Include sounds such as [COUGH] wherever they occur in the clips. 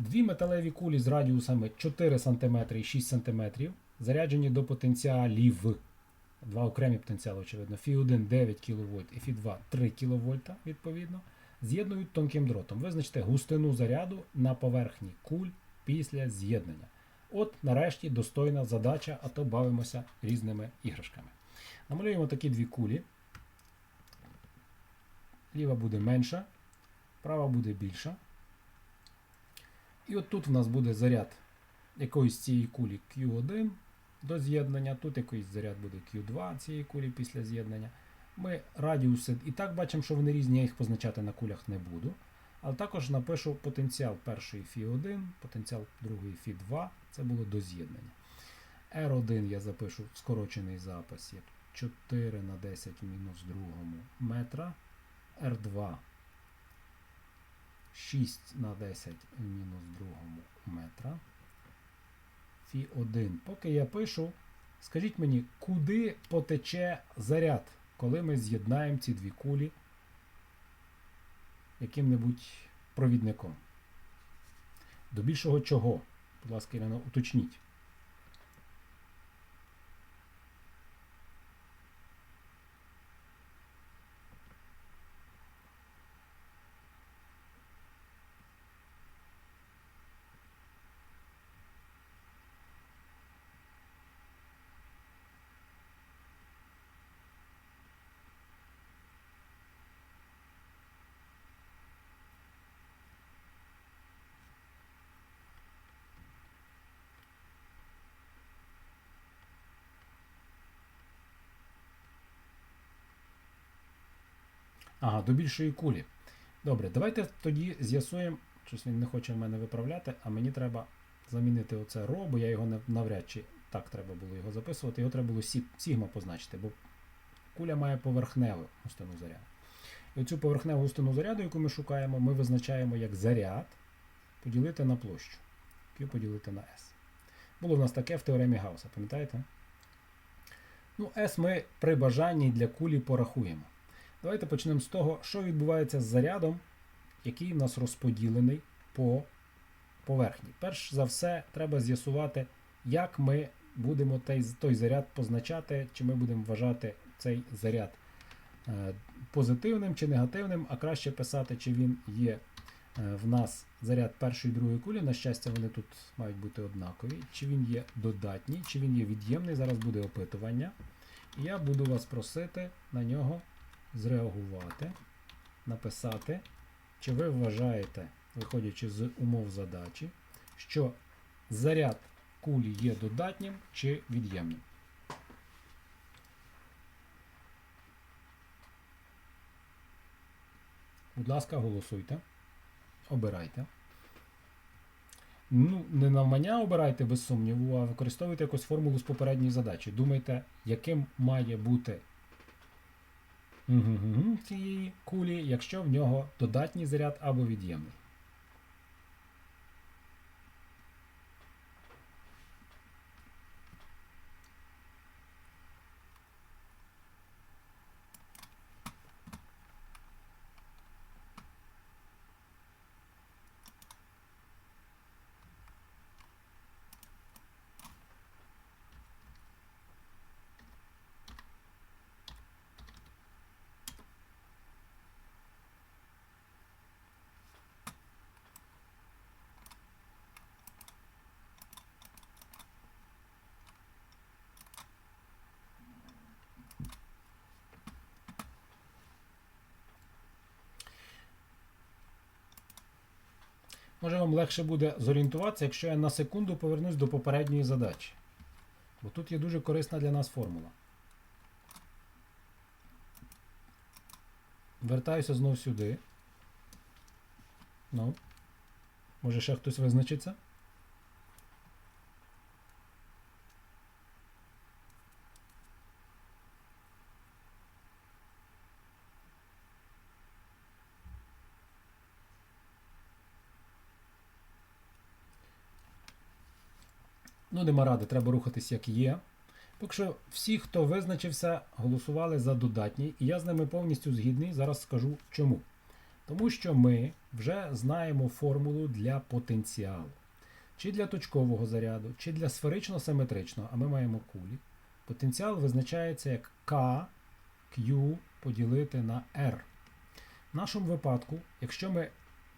Дві металеві кулі з радіусами 4 см і 6 см заряджені до потенціалів. Два окремі потенціали, очевидно. Фі1 9 кВт і Фі2 3 кВт, відповідно. З'єднують тонким дротом. Визначте густину заряду на поверхні куль після з'єднання. От, нарешті, достойна задача, а то бавимося різними іграшками. Намалюємо такі дві кулі. Ліва буде менша, права буде більша. І от тут в нас буде заряд якоїсь цієї кулі Q1 до з'єднання. Тут якийсь заряд буде Q2 цієї кулі після з'єднання. Ми радіуси і так бачимо, що вони різні, я їх позначати на кулях не буду. Але також напишу потенціал першої Фі1, потенціал другої Фі2. Це було до з'єднання. R1 я запишу скорочений запис як 4 на 10 мінус другому метра. R2 6 на 10 мінус другому метра. Фі 1. Поки я пишу, скажіть мені, куди потече заряд, коли ми з'єднаємо ці дві кулі яким-небудь провідником? До більшого чого? Будь ласка, Ірина, уточніть. Ага, до більшої кулі. Добре, давайте тоді з'ясуємо, щось він не хоче в мене виправляти, а мені треба замінити оце ро, бо я його навряд чи так треба було його записувати. Його треба було сі- сігма позначити, бо куля має поверхневу густину заряду. І оцю поверхневу густину заряду, яку ми шукаємо, ми визначаємо як заряд поділити на площу. Q поділити на S. Було в нас таке в теоремі Гаусса, пам'ятаєте? Ну, S ми при бажанні для кулі порахуємо. Давайте почнемо з того, що відбувається з зарядом, який в нас розподілений по поверхні. Перш за все, треба з'ясувати, як ми будемо той, той заряд позначати, чи ми будемо вважати цей заряд е, позитивним чи негативним, а краще писати, чи він є е, в нас заряд першої і другої кулі. На щастя, вони тут мають бути однакові, чи він є додатній, чи він є від'ємний. Зараз буде опитування. І я буду вас просити на нього зреагувати, написати, чи ви вважаєте, виходячи з умов задачі, що заряд кулі є додатнім чи від'ємним. Будь ласка, голосуйте. Обирайте. Ну, не навмання обирайте без сумніву, а використовуйте якусь формулу з попередньої задачі. Думайте, яким має бути цієї кулі, якщо в нього додатній заряд або від'ємний. Може вам легше буде зорієнтуватися, якщо я на секунду повернусь до попередньої задачі. Бо тут є дуже корисна для нас формула. Вертаюся знов сюди. Ну. Може ще хтось визначиться? Ну, нема ради, треба рухатись як є. Поки що всі, хто визначився, голосували за додатній, і я з ними повністю згідний. Зараз скажу чому. Тому що ми вже знаємо формулу для потенціалу. Чи для точкового заряду, чи для сферично-симетричного, а ми маємо кулі. Потенціал визначається як K, Q поділити на R. В нашому випадку, якщо ми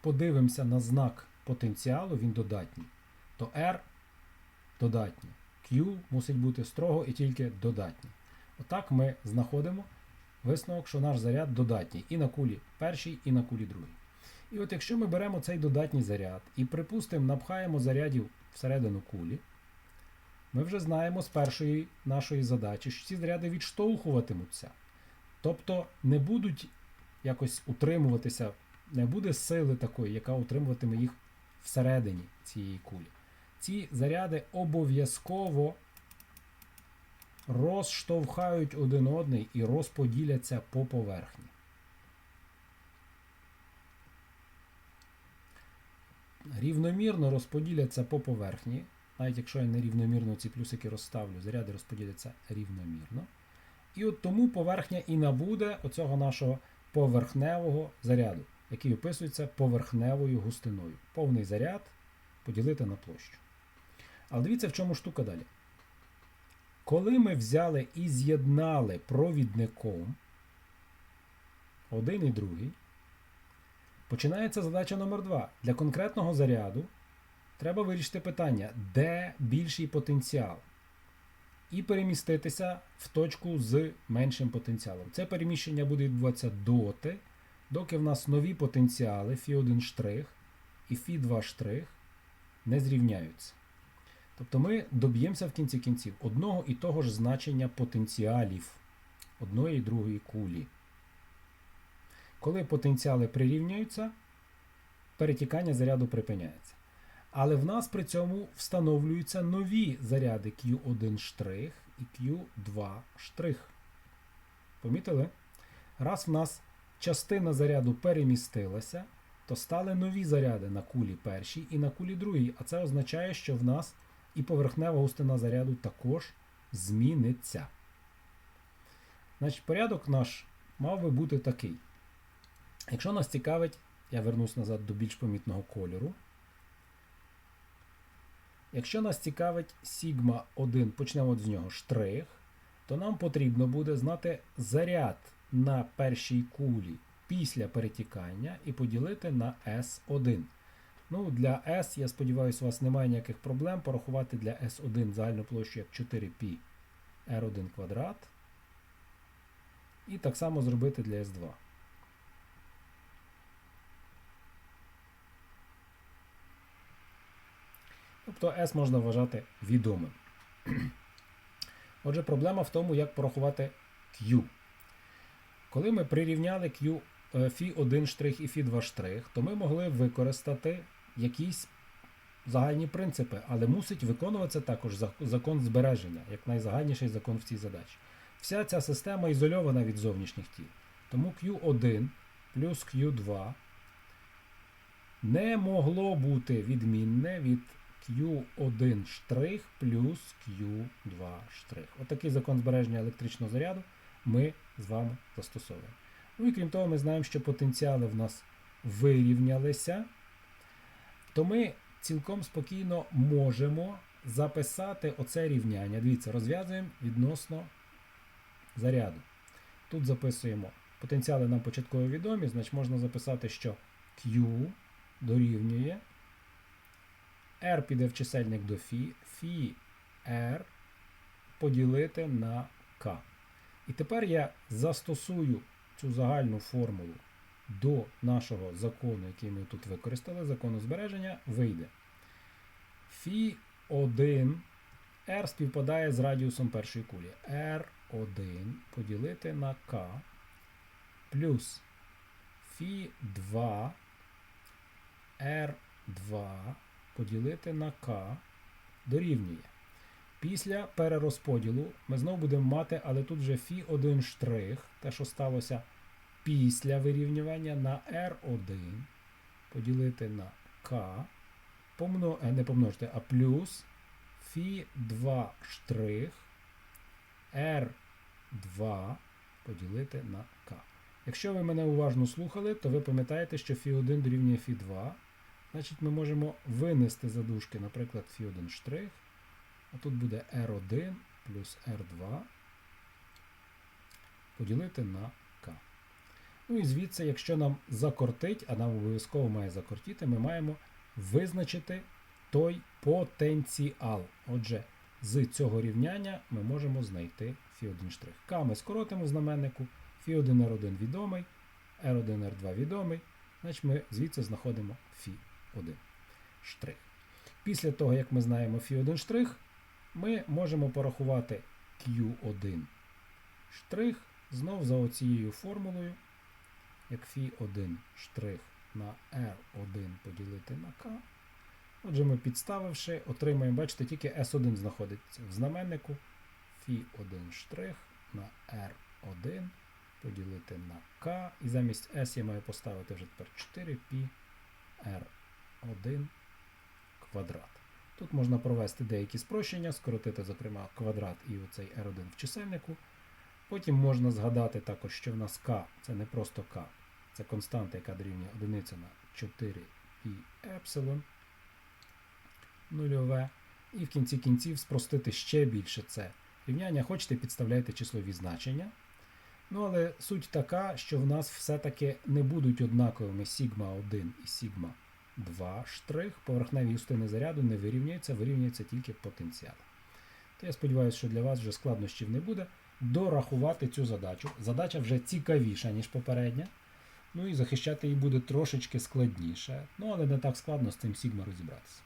подивимося на знак потенціалу, він додатній, то R додатній. Q мусить бути строго і тільки додатній. Отак ми знаходимо висновок, що наш заряд додатній і на кулі першій, і на кулі другій. І от якщо ми беремо цей додатній заряд і, припустимо, напхаємо зарядів всередину кулі, ми вже знаємо з першої нашої задачі, що ці заряди відштовхуватимуться. Тобто не будуть якось утримуватися, не буде сили такої, яка утримуватиме їх всередині цієї кулі. Ці заряди обов'язково розштовхають один одний і розподіляться по поверхні. Рівномірно розподіляться по поверхні. Навіть якщо я нерівномірно ці плюсики розставлю, заряди розподіляться рівномірно. І от тому поверхня і набуде оцього нашого поверхневого заряду, який описується поверхневою густиною. Повний заряд поділити на площу. Але дивіться, в чому штука далі. Коли ми взяли і з'єднали провідником один і другий, починається задача номер 2 Для конкретного заряду треба вирішити питання, де більший потенціал. І переміститися в точку з меншим потенціалом. Це переміщення буде відбуватися доти, доки в нас нові потенціали Фі1 штрих і Фі2 штрих не зрівняються. Тобто ми доб'ємося в кінці кінців одного і того ж значення потенціалів одної і другої кулі. Коли потенціали прирівнюються, перетікання заряду припиняється. Але в нас при цьому встановлюються нові заряди Q1 і Q2. Помітили? Раз в нас частина заряду перемістилася, то стали нові заряди на кулі першій і на кулі другій. А це означає, що в нас і поверхнева густина заряду також зміниться. Значить, порядок наш мав би бути такий. Якщо нас цікавить, я вернусь назад до більш помітного кольору. Якщо нас цікавить сігма 1, почнемо з нього штрих, то нам потрібно буде знати заряд на першій кулі після перетікання і поділити на S1. Ну, Для S, я сподіваюся, у вас немає ніяких проблем порахувати для S1 загальну площу як 4π R1 квадрат. І так само зробити для S2. Тобто S можна вважати відомим. [CLEARS THROAT] Отже, проблема в тому, як порахувати Q. Коли ми прирівняли Q фі 1 штрих і фі 2 штрих, то ми могли використати якісь загальні принципи, але мусить виконуватися також закон збереження, як найзагальніший закон в цій задачі. Вся ця система ізольована від зовнішніх тіл. Тому Q1 плюс Q2 не могло бути відмінне від Q1 штрих плюс Q2 штрих. Отакий закон збереження електричного заряду ми з вами застосовуємо. Ну і крім того, ми знаємо, що потенціали в нас вирівнялися, то ми цілком спокійно можемо записати оце рівняння. Дивіться, розв'язуємо відносно заряду. Тут записуємо потенціали нам початково відомі, значить можна записати, що Q дорівнює. R піде в чисельник до Фі, Фі R поділити на К. І тепер я застосую цю загальну формулу до нашого закону, який ми тут використали, закону збереження, вийде. Фі 1 R співпадає з радіусом першої кулі. R1 поділити на К плюс Фі 2 R2 поділити на К дорівнює. Після перерозподілу ми знову будемо мати, але тут вже фі 1 штрих, те, що сталося після вирівнювання на R1 поділити на К, помно, е, не помножити, а плюс фі 2 штрих R2 поділити на К. Якщо ви мене уважно слухали, то ви пам'ятаєте, що Фі1 дорівнює Фі2. Значить, ми можемо винести задушки, наприклад, Фі1 штрих. А тут буде R1 плюс R2 поділити на. Ну і звідси, якщо нам закортить, а нам обов'язково має закортіти, ми маємо визначити той потенціал. Отже, з цього рівняння ми можемо знайти Фі1 штрих. К ми скоротимо знаменнику, Фі1 R1 відомий, R1 R2 відомий. Значить ми звідси знаходимо Фі1 штрих. Після того, як ми знаємо Фі1 штрих, ми можемо порахувати Q1 штрих знов за оцією формулою, як Фі1 штрих на R1 поділити на К. Отже, ми підставивши, отримаємо, бачите, тільки S1 знаходиться в знаменнику. Фі1 штрих на R1 поділити на К. І замість S я маю поставити вже тепер 4π R1 квадрат. Тут можна провести деякі спрощення, скоротити, зокрема, квадрат і оцей R1 в чисельнику. Потім можна згадати також, що в нас К це не просто К, це константа, яка дорівнює 1 на 4π епсилон нульове. І в кінці кінців спростити ще більше це рівняння. Хочете, підставляйте числові значення. Ну, але суть така, що в нас все-таки не будуть однаковими сігма 1 і сігма 2 штрих. Поверхневі частини заряду не вирівнюються, вирівнюється тільки потенціал. То я сподіваюся, що для вас вже складнощів не буде. Дорахувати цю задачу. Задача вже цікавіша, ніж попередня. Ну і захищати її буде трошечки складніше. Ну, але не так складно з цим сігма розібратися.